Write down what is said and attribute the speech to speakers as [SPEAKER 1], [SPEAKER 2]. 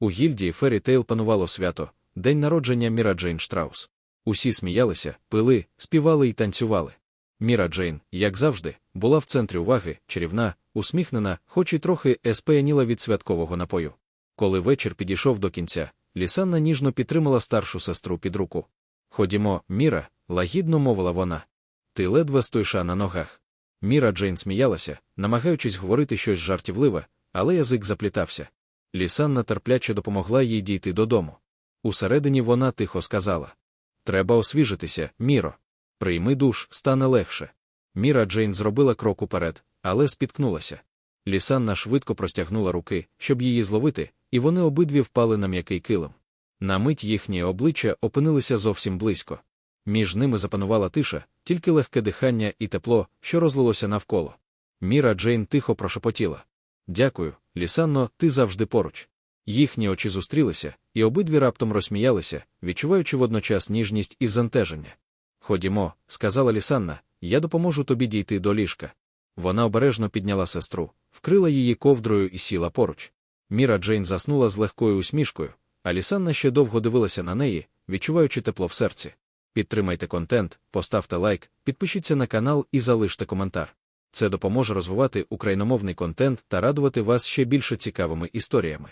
[SPEAKER 1] У гільдії Фері Тейл панувало свято, день народження Міра Джейн Штраус. Усі сміялися, пили, співали і танцювали. Міра Джейн, як завжди, була в центрі уваги, чарівна, усміхнена, хоч і трохи еспеяніла від святкового напою. Коли вечір підійшов до кінця, Лісанна ніжно підтримала старшу сестру під руку. Ходімо, Міра, лагідно мовила вона. Ти ледве стоїша на ногах. Міра Джейн сміялася, намагаючись говорити щось жартівливе, але язик заплітався. Лісанна терпляче допомогла їй дійти додому. Усередині вона тихо сказала: Треба освіжитися, Міро. Прийми душ, стане легше. Міра Джейн зробила крок уперед, але спіткнулася. Лісанна швидко простягнула руки, щоб її зловити, і вони обидві впали на м'який килим. На мить їхні обличчя опинилися зовсім близько. Між ними запанувала тиша, тільки легке дихання і тепло, що розлилося навколо. Міра Джейн тихо прошепотіла. Дякую, Лісанно, ти завжди поруч. Їхні очі зустрілися, і обидві раптом розсміялися, відчуваючи водночас ніжність і зантеження. Ходімо, сказала Лісанна, я допоможу тобі дійти до ліжка. Вона обережно підняла сестру, вкрила її ковдрою і сіла поруч. Міра Джейн заснула з легкою усмішкою, а Лісанна ще довго дивилася на неї, відчуваючи тепло в серці. Підтримайте контент, поставте лайк, підпишіться на канал і залиште коментар. Це допоможе розвивати україномовний контент та радувати вас ще більше цікавими історіями.